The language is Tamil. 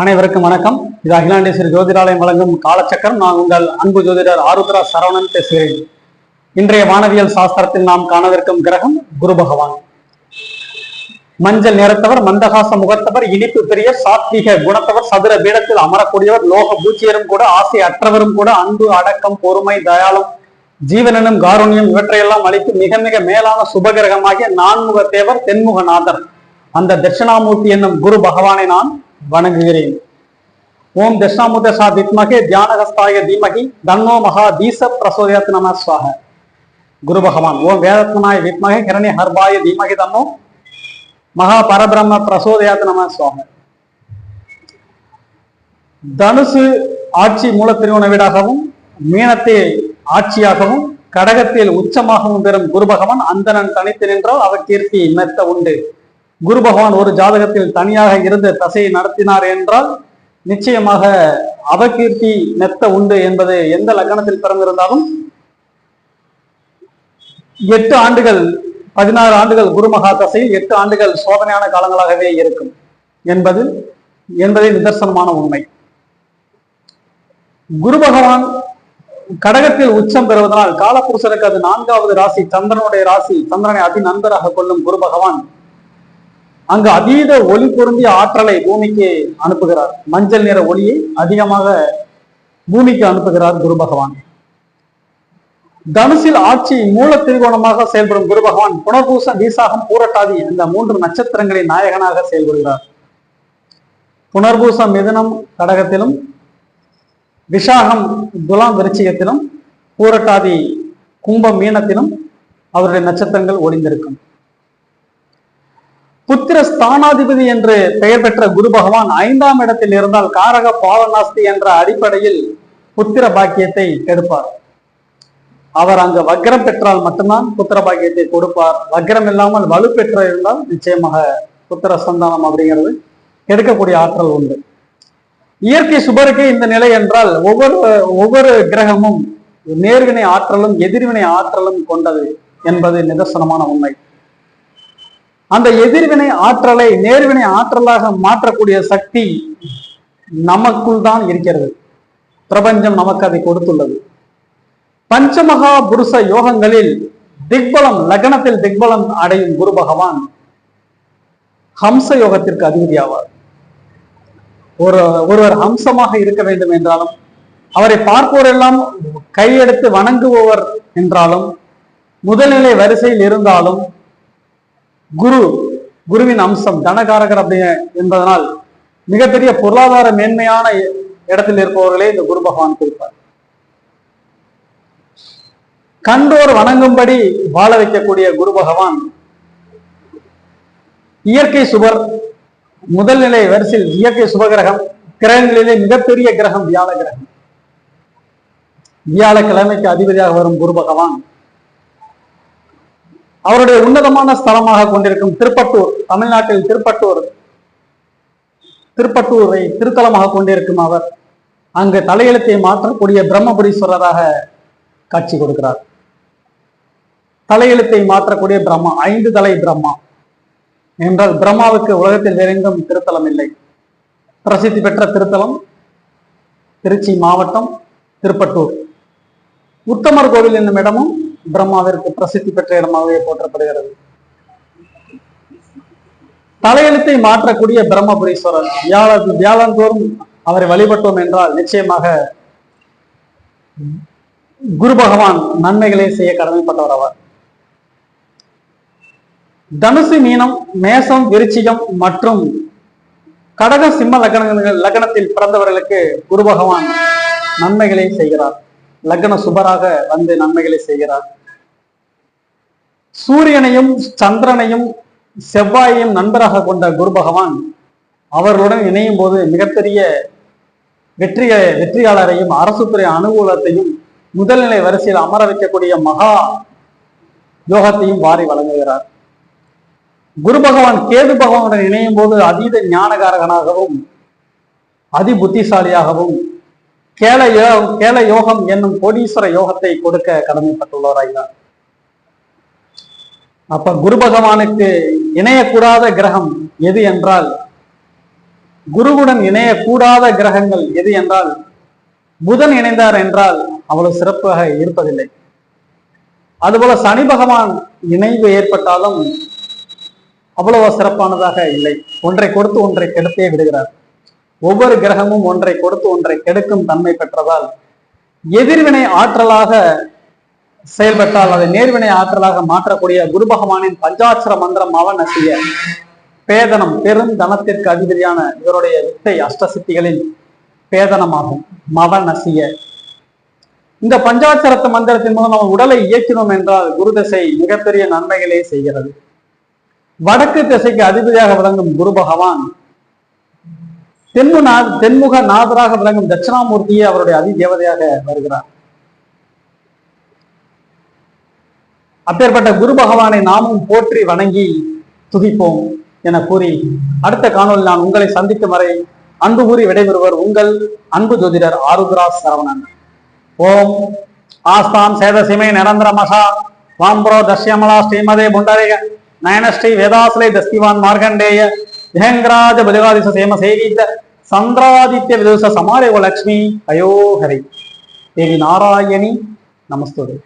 அனைவருக்கும் வணக்கம். இது அகிலாண்டேஸ்வரி ஜோதிடாலயம் வழங்கும் காலச்சக்கரம். நான் உங்கள் அன்பு ஜோதிடர் ஆருத்ரா சரவணன் பேசுகிறேன். இன்றைய வானவியல் சாஸ்திரத்தில் நாம் காணவிருக்கும் கிரகம் குரு பகவான். மஞ்சள் நிறத்தவர் மந்தகாச முகத்தவர் இனிப்பு பெரிய சாத்விக குணத்தவர் சதுர பீடத்தில் அமரக்கூடியவர் லோக பூச்சியரும் கூட ஆசை அற்றவரும் கூட அன்பு அடக்கம் பொறுமை தயாளம் ஜீவனனும் காருண்யம் இவற்றையெல்லாம் அளித்து மிக மிக மேலான சுபகிரகமாகிய நான்முக தேவர் தென்முகநாதர். அந்த தட்சிணாமூர்த்தி என்னும் குரு பகவானை நான் வணங்குகிறேன். ஓம் தட்சிணாமூர்த்த சா வித்மகே தியானகஸ்தாய தீமகி தன்னோ மகா தீச பிரசோதயத் நம சுவாக குரு பகவான் ஓம் வேதத்மனாய வித்மகே கிரணி ஹர்பாய தீமகி தன்னோ மகா பரபிரம்ம பிரசோதயாத் நம சுவாம தனுசு ஆட்சி மூல திருவண வீடாகவும் மீனத்தை ஆட்சியாகவும் கடகத்தில் உச்சமாகவும் பெறும் குரு பகவான் அந்தணன் தனித்து நின்றால் அவர் கீர்த்தி மெத்த உண்டு. குரு பகவான் ஒரு ஜாதகத்தில் தனியாக இருந்து தசையை நடத்தினார் என்றால் நிச்சயமாக அவகீர்த்தி மெத்த உண்டு என்பது எந்த லக்னத்தில் பிறந்திருந்தாலும் எட்டு ஆண்டுகள் பதினாறு ஆண்டுகள் குருமகா தசையில் எட்டு ஆண்டுகள் சோதனையான காலங்களாகவே இருக்கும் என்பது என்பதே நிதர்சனமான உண்மை. குரு பகவான் கடகத்தில் உச்சம் பெறுவதனால் காலபுருஷனுக்கு அது நான்காவது ராசி சந்திரனுடைய ராசி சந்திரனை அதி நண்பராக கொள்ளும் குரு பகவான் அங்கு அதீத ஒளி பொருந்திய ஆற்றலை பூமிக்கு அனுப்புகிறார். மஞ்சள் நிற ஒளியை அதிகமாக பூமிக்கு அனுப்புகிறார் குரு பகவான். தனுசில் ஆட்சி மூல திரிகோணமாக செயல்படும் குரு பகவான் புனர்பூசம் வீசாகம் பூரட்டாதி இந்த மூன்று நட்சத்திரங்களின் நாயகனாக செயல்படுகிறார். புனர்பூசம் மிதனம் கடகத்திலும் விஷாகம் துலாம் விருச்சிகத்திலும் பூரட்டாதி கும்பம் மீனத்திலும் அவருடைய நட்சத்திரங்கள் ஒளிந்திருக்கும். புத்திர ஸ்தானாதிபதி என்று பெயர் பெற்ற குரு பகவான் ஐந்தாம் இடத்தில் இருந்தால் காரக பாவநாஸ்தி என்ற அடிப்படையில் புத்திர பாக்கியத்தை கெடுப்பார் அவர் அங்கு வக்ரம் பெற்றால் மட்டும்தான் புத்திர பாக்கியத்தை கொடுப்பார். வக்ரம் இல்லாமல் வலு பெற்ற இருந்தால் நிச்சயமாக புத்திர சந்தானம் அப்படிங்கிறது கெடுக்கக்கூடிய ஆற்றல் உண்டு. இயற்கை சுபருக்கு இந்த நிலை என்றால் ஒவ்வொரு ஒவ்வொரு கிரகமும் நேர்வினை ஆற்றலும் எதிர்வினை ஆற்றலும் கொண்டது என்பது நிதர்சனமான உண்மை. அந்த எதிர்வினை ஆற்றலை நேர்வினை ஆற்றலாக மாற்றக்கூடிய சக்தி நமக்குள் தான் இருக்கிறது. பிரபஞ்சம் நமக்கு அதை கொடுத்துள்ளது. பஞ்சமகா புருஷ யோகங்களில் திக்பலம் லக்னத்தில் திக்பலம் அடையும் குரு பகவான் ஹம்ச யோகத்திற்கு அதிபதி ஆவார் ஒரு ஒருவர் ஹம்சமாக இருக்க வேண்டும் என்றாலும் அவரை பார்ப்போரெல்லாம் கையெடுத்து வணங்குபவர் என்றாலும் முதல்நிலை வரிசையில் இருந்தாலும் குரு குருவின் அம்சம் தனகாரகர் அப்படி என்பதனால் மிகப்பெரிய பொருளாதார மேன்மையான இடத்தில் இருப்பவர்களே இந்த குரு பகவான் கொடுப்பார் கண்டோர் வணங்கும்படி வாழ வைக்கக்கூடிய குரு பகவான் இயற்கை சுபர் முதல் நிலை வரிசையில் இயற்கை சுபகிரகம் கிரகங்களிலே மிகப்பெரிய கிரகம் வியாழ கிரகம். வியாழக்கிழமைக்கு அதிபதியாக வரும் குரு பகவான் அவருடைய உன்னதமான ஸ்தலமாக கொண்டிருக்கும் திருப்பட்டூர் தமிழ்நாட்டில் திருப்பட்டூர் திருப்பட்டூரை திருத்தலமாக கொண்டிருக்கும் அவர் அங்கு தலையெழுத்தை மாற்றக்கூடிய பிரம்மபுரீஸ்வரராக காட்சி கொடுக்கிறார். தலையெழுத்தை மாற்றக்கூடிய பிரம்மா ஐந்து தலை பிரம்மா என்றால் பிரம்மாவுக்கு உலகத்தில் வேறெங்கும் திருத்தலம் இல்லை. பிரசித்தி பெற்ற திருத்தலம் திருச்சி மாவட்டம் திருப்பட்டூர் உத்தமர் கோவில் என்னும் இடமும் பிரம்மாவிற்கு பிரசித்தி பெற்ற இடமாகவே போற்றப்படுகிறது. தலையெழுத்தை மாற்றக்கூடிய பிரம்மபுரீஸ்வரர் வியாழ வியாழந்தோறும் அவரை வழிபட்டோம் என்றால் நிச்சயமாக குரு பகவான் நன்மைகளை செய்ய கடமைப்பட்டவர் அவர். தனுசு மீனம் மேசம் விருச்சிகம் மற்றும் கடக சிம்ம லக்னங்கள் லக்னத்தில் பிறந்தவர்களுக்கு குரு பகவான் நன்மைகளை செய்கிறார். லக்ன சுபராக வந்து நன்மைகளை செய்கிறார். சூரியனையும் சந்திரனையும் செவ்வாயையும் நண்பராக கொண்ட குரு பகவான் அவர்களுடன் இணையும் போது மிகப்பெரிய வெற்றிய வெற்றியாளரையும் அரசுத்துறை அனுகூலத்தையும் முதல்நிலை வரிசையில் அமர வைக்கக்கூடிய மகா யோகத்தையும் வாரி வழங்குகிறார். குரு பகவான் கேது பகவானுடன் இணையும் போது அதீத ஞானகாரகனாகவும் அதி புத்திசாலியாகவும் கேல யோ- கேல யோகம் என்னும் கோடீஸ்வர யோகத்தை கொடுக்க கடமைப்பட்டுள்ளவராய்தான் அப்ப குரு பகவானுக்கு இணையக்கூடாத கிரகம் எது என்றால் குருவுடன் இணையக்கூடாத கிரகங்கள் எது என்றால் புதன் இணைந்தார் என்றால் அவ்வளவு சிறப்பாக இருப்பதில்லை. அதுபோல சனி பகவான் இணைவு ஏற்பட்டாலும் அவ்வளவு சிறப்பானதாக இல்லை. ஒன்றை கொடுத்து ஒன்றை கெடுத்தே விடுகிறார். ஒவ்வொரு கிரகமும் ஒன்றை கொடுத்து ஒன்றை கெடுக்கும் தன்மை பெற்றதால் எதிர்வினை ஆற்றலாக செயல்பட்டால் அதை நேர்வினை ஆற்றலாக மாற்றக்கூடிய குரு பகவானின் பஞ்சாட்சர மந்திரம் அவநசிய பேதனம் பெரும் தனத்திற்கு அதிபதியான இவருடைய வித்தை அஷ்டசித்திகளில் பேதனமாகும். மவநசிய இந்த பஞ்சாட்சரத்து மந்திரத்தின் மூலம் நம்ம உடலை இயக்கினோம் என்றால் குரு திசை மிகப்பெரிய நன்மைகளே செய்கிறது. வடக்கு திசைக்கு அதிபதியாக விளங்கும் குரு பகவான் தென்முக தென்முக நாதராக விளங்கும் தட்சிணாமூர்த்தியே அவருடைய அதி தேவதையாக வருகிறார். அப்பேற்பட்ட குரு பகவானை நாமும் போற்றி வணங்கி துதிப்போம் என கூறி அடுத்த காணொலி நான் உங்களை சந்திக்கும் வரை அன்பு கூறி விடைபெறுவர் உங்கள் அன்பு ஜோதிடர் ஆருத்ரா சரவணன். ஓம் ஆஸ்தாம் சேதசிமை நிரந்தர மகா வாம்புரோ தஷ்யமலா ஸ்ரீமதே புண்டரேக. நயனஸ்ரீ வேதாசலை தஸ்திவான் மார்கண்டேய ஜெயங்கராஜ பலிகாதிச சேம சேவித்த சந்திராதித்ய விதுச சமாரேவ லக்ஷ்மி அயோஹரி. தேவி நாராயணி நமஸ்துதே